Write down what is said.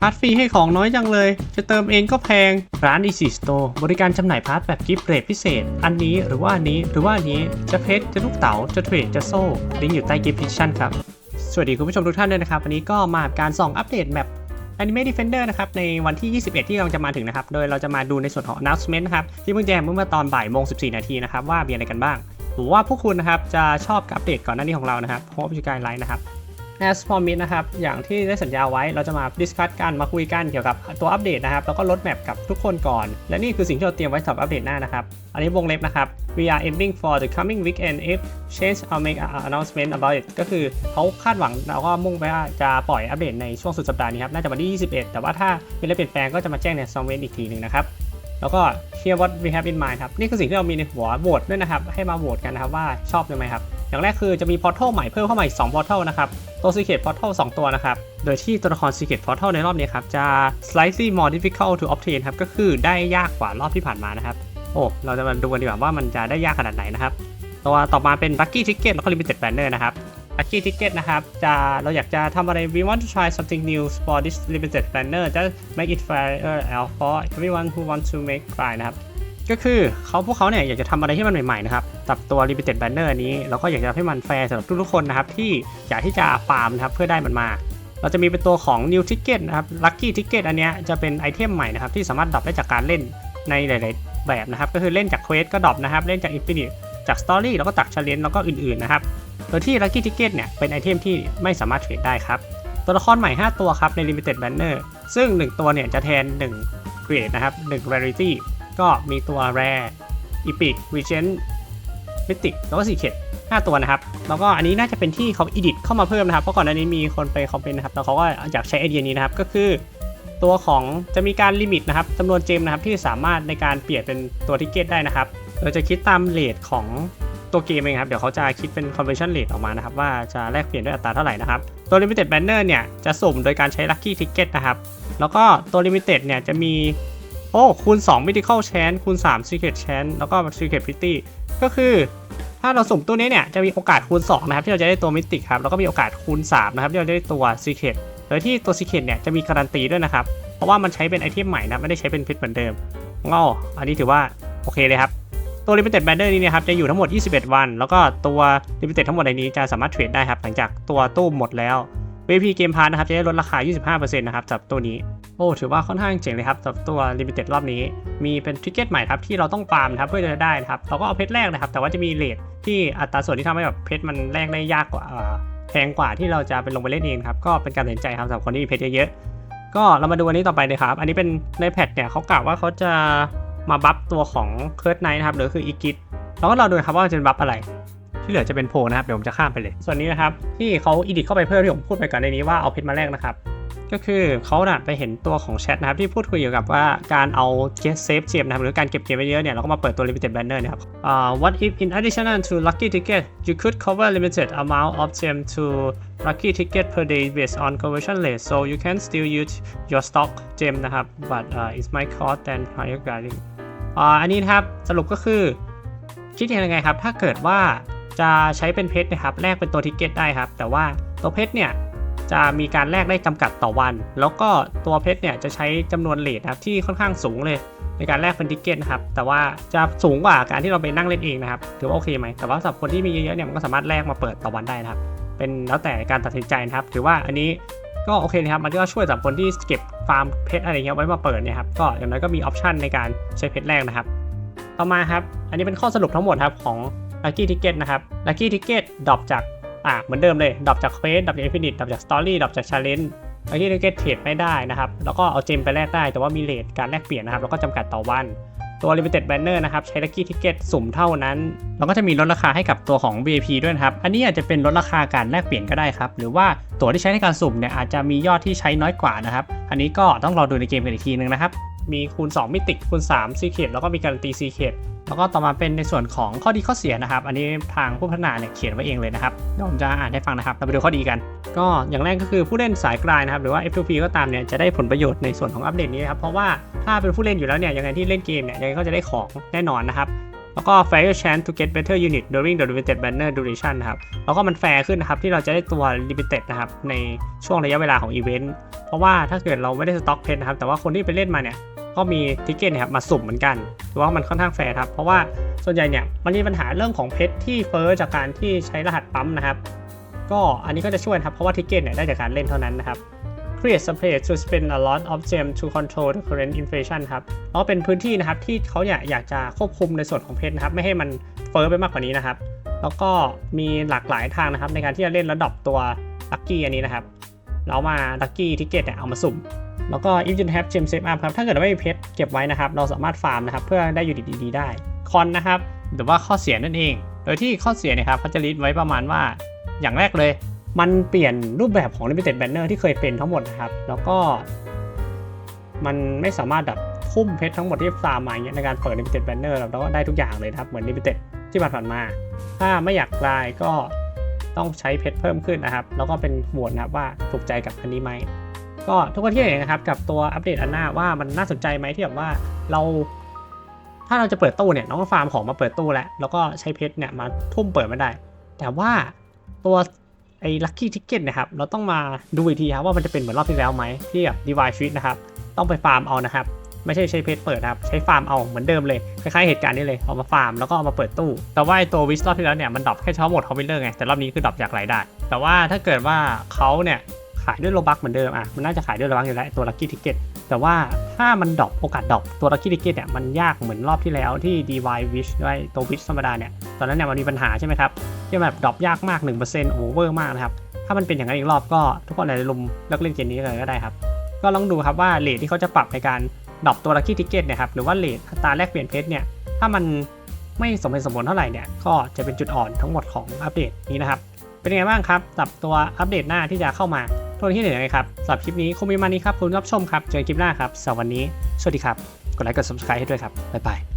พาร์ทฟรีให้ของน้อยจังเลย จะเติมเองก็แพง ร้าน Easy Store บริการจำหน่ายพาร์ทแบบกิฟต์เรทพิเศษ อันนี้หรือว่าอันนี้หรือว่าอันนี้ จะเพชร จะลูกเต๋า จะเทรด จะโซ่ ลิงก์อยู่ใต้กิฟต์พิชชั่นครับ สวัสดีคุณผู้ชมทุกท่านด้วยนะครับ วันนี้ก็มาการส่องอัปเดตแมป Anime Defender นะครับ ในวันที่ 21 ที่กำลังจะมาถึงนะครับ โดยเราจะมาดูในส่วนของ announcement นะครับ ที่เพิ่งแจ้งเมื่อตอนบ่ายโมง14 นาทีนะครับว่ามีอะไรกันบ้างผมว่าพวกคุณนะครับจะชอบอัปเดตก่อนหน้านี้ของเรานะครับเพราะว่าพิการไลน์นะครับ As promised นะครับ อย่างที่ได้สัญญาไว้เราจะมาดิสคัสกันมาคุยกันเกี่ยวกับตัวอัปเดตนะครับ แล้วก็ลดแมปกับทุกคนก่อน และนี่คือสิ่งที่เราเตรียมไว้สำหรับอัปเดตหน้านะครับ อันนี้วงเล็บนะครับ we are aiming for the coming weekend if change I'll make an announcement about it ก็คือเขาคาดหวังแล้วก็มุ่งไปว่าจะปล่อยอัปเดตในช่วงสุดสัปดาห์นี้ครับ น่าจะวันที่ 21 แต่ว่าถ้ามีอะไรเปลี่ยนแปลงก็จะมาแจ้งในซอมเวนอีกทีหนึ่งนะครับแล้วก็ here what we have in mind ครับ นี่คือสิ่งที่เรามีในหัวโหวตด้วยนะครับ ให้มาโหวตกันนะครับว่าชอบหรือไม่ครับ อย่างแรกคือจะมีพอร์ทัลใหม่เพิ่มเข้ามาอีก2พอร์ทัลนะครับ ตัวซีเคทพอร์ทัล2ตัวนะครับ โดยที่ตัวละครซีเคทพอร์ทัลในรอบนี้ครับ จะ slightly more difficult to obtain ครับ ก็คือได้ยากกว่ารอบที่ผ่านมานะครับ โอ้ เราจะมาดูกันดีกว่าว่ามันจะได้ยากขนาดไหนนะครับ ตัวต่อมาเป็น lucky ticket แล้วก็ limited banner นะครับ lucky ticket นะครับ จะเราอยากจะทำอะไร we want to try something new for this limited banner just make it fair for everyone who wants to make fire นะครับ ก็คือเขาพวกเขาเนี่ยอยากจะทำอะไรที่มันใหม่ๆนะครับกับตัว limited banner อันนี้เราก็อยากจะให้มันแฟร์สำหรับทุกๆคนนะครับที่อยากที่จะฟาร์มนะครับเพื่อได้มันมา เราจะมีเป็นตัวของ new ticket นะครับ lucky ticket อันเนี้ยจะเป็นไอเทมใหม่นะครับที่สามารถดรอปได้จากการเล่นในหลายๆแบบนะครับ ก็คือเล่นจากเควสก็ดรอปนะครับ เล่นจาก infinite จากสตอรี่แล้วก็ตักชาเลนจ์แล้วก็อื่นๆนะครับโดยที่ lucky ticket เนี่ยเป็นไอเทมที่ไม่สามารถเทรดได้ครับตัวละครใหม่ 5 ตัวครับใน limited banner ซึ่ง 1 ตัวเนี่ยจะแทน1เกรดนะครับ1 rarity ก็มีตัว rare epic regent mythic แล้วก็ secret 5ตัวนะครับ แล้วก็อันนี้น่าจะเป็นที่เขา edit เข้ามาเพิ่มนะครับ เพราะก่อนหน้านี้มีคนไปคอมเมนต์นะครับ แล้วเขาก็อยากใช้ไอเดียนี้นะครับ ก็คือตัวของจะมีการลิมิตนะครับจำนวนเจมนะครับที่สามารถในการเปลี่ยนเป็นตัวทิเกตได้นะครับโดยจะคิดตามเลทของตัวเกมเองครับ เดี๋ยวเขาจะคิดเป็น conversion rate ออกมานะครับ ว่าจะแลกเปลี่ยนด้วยอัตราเท่าไหร่นะครับ ตัว limited banner เนี่ยจะสุ่มโดยการใช้ lucky ticket นะครับ แล้วก็ตัว limited เนี่ยจะมี อ้คูณ2 medical chance คูณ3 secret chance แล้วก็ secret pretty ก็คือ ถ้าเราสุ่มตัวนี้เนี่ยจะมีโอกาสคูณ2นะครับที่เราจะได้ตัว mythic ครับแล้วก็มีโอกาสคูณ3นะครับที่เราจะได้ตัว secret โดยที่ตัว secret เนี่ยจะมีการันตีด้วยนะครับ เพราะว่ามันใช้เป็นไอเทมใหม่นะไม่ได้ใช้เป็นเพชรเหมือนเดิมง้ออันนี้ถือว่าโอเคเลยครับตัว limited banner นี้นะครับจะอยู่ทั้งหมด 21 วัน แล้วก็ตัว limited ทั้งหมดในนี้จะสามารถเทรดได้ครับหลังจากตัวตู้หมดแล้ว VP Game Pass นะครับจะได้ลดราคา 25%นะครับสำหรับตัวนี้ โอ้ถือว่าค่อนข้างเจ๋งเลยครับสำหรับตัว Limited รอบนี้ มีเป็นทิกเก็ตใหม่ครับที่เราต้องฟาร์มครับเพื่อจะได้นะครับเราก็เอาเพชรแรกนะครับ แต่ว่าจะมีเลทที่อัตราส่วนที่ทำให้แบบเพชรมันแลกได้ยากกว่าแพงกว่าที่เราจะไปลงไปเล่นเองครับก็เป็นการตัดสินใจครับสำหรับคนที่มีเพชรเยอะๆก็เรามาดูอันนี้ต่อไปเลยครับ อันนี้เป็นในแพทเนี่ยเขากล่าวว่าเขาจะมาบัฟตัวของเคิร์ดไนท์นะครับหรือคืออีกิทเราก็รอดูครับว่าจะเป็นบัฟอะไรที่เหลือจะเป็นโพลนะครับเดี๋ยวผมจะข้ามไปเลย ส่วนนี้นะครับที่เขาอีดิทเข้าไปเพิ่มที่ผมพูดไปก่อนในนี้ว่าเอาเพชรมาแลกนะครับ ก็คือเขาน่ะไปเห็นตัวของแชทนะครับที่พูดคุยเกี่ยวกับว่าการเอาเซฟเจมนะครับหรือการเก็บเกมไว้เยอะเนี่ยเราก็มาเปิดตัว limited banner นี่ยครับอ่า what if in addition to lucky ticket you could cover limited amount of gem to lucky ticket per day based on conversion rate so you can still use your stock gem นะครับ but uh, it might cost than higher guiding อันนี้นะครับสรุปก็คือ คิดยังไงครับ ถ้าเกิดว่าจะใช้เป็นเพชรนะครับแลกเป็นตัวทิกเก็ตได้ครับ แต่ว่าตัวเพชรเนี่ย จะมีการแลกได้จำกัดต่อวัน แล้วก็ตัวเพชรเนี่ยจะใช้จำนวนเลทนะครับที่ค่อนข้างสูงเลยในการแลกเป็นทิกเก็ตนะครับ แต่ว่าจะสูงกว่าการที่เราไปนั่งเล่นเองนะครับ ถือว่าโอเคไหม แต่ว่าสำหรับคนที่มีเยอะๆเนี่ยมันก็สามารถแลกมาเปิดต่อวันได้นะครับ เป็นแล้วแต่การตัดสินใจนะครับ ถือว่าอันนี้ก็โอเคนะครับ มันก็ช่วยสำหรับคนที่เก็บฟาร์มเพชรอะไรเงี้ยไว้มาเปิดเนี่ยครับ ก็อย่างน้อยก็มีออปชันในการใช้เพชรแรกนะครับ ต่อมาครับ อันนี้เป็นข้อสรุปทั้งหมดครับของ Lucky Ticket นะครับ Lucky Ticket ดรอปจาก อ่าเหมือนเดิมเลยดรอปจากเควสดรอปจาก Infinite ดรอปจาก Story ดรอปจาก Challenge Lucky Ticket เทรดไม่ได้นะครับ แล้วก็เอาเจมไปแลกได้แต่ว่ามีเลทการแลกเปลี่ยนนะครับ แล้วก็จำกัดต่อวันตัว Limited Banner นะครับ ใช้ Lucky Ticket สุ่มเท่านั้น แล้วก็จะมีลดราคาให้กับตัวของ VIP ด้วยนะครับ อันนี้อาจจะเป็นลดราคาการแลกเปลี่ยนก็ได้ครับ หรือว่าตัวที่ใช้ในการสุ่มเนี่ยอาจจะมียอดที่ใช้น้อยกว่านะครับ อันนี้ก็ต้องรอดูในเกมกันอีกทีนึงนะครับ มีคูณ 2 มิติคูณ3 Secret แล้วก็มีการันตี Secret แล้วก็ต่อมาเป็นในส่วนของข้อดีข้อเสียนะครับ อันนี้ทางผู้พัฒนาเนี่ยเขียนไว้เองเลยนะครับเดี๋ยวผมจะอ่านให้ฟังนะครับ เราไปดูข้อดีกัน ก็อย่างแรกก็คือผู้เล่นสายกลายนะครับ หรือว่า F2P ก็ตามเนี่ยจะได้ผลประโยชน์ในส่วนของอัปเดตนี้นะครับ เพราะว่าถ้าเป็นผู้เล่นอยู่แล้วเนี่ยยังไงที่เล่นเกมเนี่ยยังไงก็จะได้ของแน่นอนนะครับ แล้วก็ fair chance to get better unit during the limited banner duration นะครับ แล้วก็มันแฟร์ขึ้นนะครับที่เราจะได้ตัว limited นะครับในช่วงระยะเวลาของอีเวนต์ เพราะว่าถ้าเกิดเราไม่ได้สต็อกเพชรนะครับ แต่ว่าคนที่ไปเล่นมาเนี่ยก็มีทิกเก็ตนะครับมาสุ่มเหมือนกันถือว่ามันค่อนข้างแฟร์ครับ เพราะว่าส่วนใหญ่เนี่ยมันมีปัญหาเรื่องของเพชรที่เฟอร์จากการที่ใช้รหัสปั๊มนะครับ ก็อันนี้ก็จะช่วยนะครับเพราะว่าทิกเก็ตเนี่ยได้จากการเล่นเท่านั้นนะครับ create space to spend a lot of gem to control the current inflation ครับแล้วเป็นพื้นที่นะครับที่เขาเนี่ยอยากจะควบคุมในส่วนของเพชรนะครับ ไม่ให้มันเฟอร์ไปมากกว่านี้นะครับ แล้วก็มีหลากหลายทางนะครับ ในการที่จะเล่นแล้วดรอปตัวลัคกี้อันนี้นะครับแล้วมาลัคกี้ทิกเก็ตเนี่ยเอามาสุ่ม แล้วก็ if you have gem save up ครับ ถ้าเกิดเราไม่มีเพชรเก็บไว้นะครับ เราสามารถฟาร์มนะครับ เพื่อได้อยู่ดีๆได้ คอนนะครับ หรือว่าข้อเสียนั่นเอง โดยที่ข้อเสียเนะครับเขาจะลิสต์ไว้ประมาณว่า อย่างแรกเลย มันเปลี่ยนรูปแบบของ limited banner ที่เคยเป็นทั้งหมดนะครับ แล้วก็ มันไม่สามารถแบบคุ้มเพชรทั้งหมดที่ฟาร์มมาอย่างเงี้ยในการเปิด limited banner แล้วก็ได้ทุกอย่างเลยครับ เหมือน limited ที่ผ่านมา ถ้าไม่อยากกลายก็ต้องใช้เพชรเพิ่มขึ้นนะครับ แล้วก็เป็นโหวตนะครับว่าถูกใจกับอันนี้ไหม ก็ทุกคนที่เห็นนะครับกับตัวอัปเดตอันหน้าว่ามันน่าสนใจไหมที่แบบว่าเรา ถ้าเราจะเปิดตู้เนี่ยน้องฟาร์มของมาเปิดตู้แล้วแล้วก็ใช้เพชรเนี่ยมาทุ่มเปิดไม่ได้ แต่ว่าตัว ไอ้ลัคกี้ทิกเก็ตนะครับเราต้องมาดูอีกทีครับว่ามันจะเป็นเหมือนรอบที่แล้วไหมที่แบบดีวายชีตนะครับต้องไปฟาร์มเอานะครับไม่ใช่ใช้เพจเปิดครับใช้ฟาร์มเอาเหมือนเดิมเลยคล้ายๆเหตุการณ์นี้เลยเอามาฟาร์มแล้วก็เอามาเปิดตู้ แต่ว่าไอ้ตัววิสรอบที่แล้วเนี่ยมันดรอปแค่เฉพาะหมดคอมพิวเตอร์ไงแต่รอบนี้คือดรอปจากรายได้ แต่ว่าถ้าเกิดว่าเขาเนี่ย ขายด้วยโลบักเหมือนเดิมอะมันน่าจะขายด้วยโลบักอยู่แล้วตัวลัคกี้ทิกเก็ตแต่ว่าถ้ามันดรอปโอกาสดรอปตัวลัคกี้ทิกเก็ตเนี่ยมันยากเหมือนรอบที่แล้วที่ DY Wish ด้วยตัว Wish ธรรมดาเนี่ยตอนนั้นเนี่ยมันมีปัญหาใช่ไหมครับที่แบบดรอปยากมาก1%โอเวอร์มากนะครับถ้ามันเป็นอย่างนั้นอีกรอบก็ทุกคนอาจจะลุมเลิกเล่นเกมนี้เลยก็ได้ครับก็ลองดูครับว่าเลทที่เขาจะปรับในการดรอปตัวลัคกี้ทิกเก็ตเนี่ยครับหรือว่าเลทตาแลกเปลี่ยนเพชรเนี่ยถ้ามันไม่สมเหตุสมผลเท่าไหร่เนี่ยก็จะเป็นจุดอ่อนทั้งหมดของอัปเดตนี้นะครับ เป็นยังไงบ้างครับกับตัวอัปเดตหน้าที่จะเข้ามา ทุกที่ไหนนะครับสำหรับคลิปนี้คงมีมานี้ครับคุณรับชมครับ เจอกันคลิปหน้าครับสำหรับวันนี้ สวัสดีครับ กดไลค์กด subscribe ให้ด้วยครับ บ๊ายบาย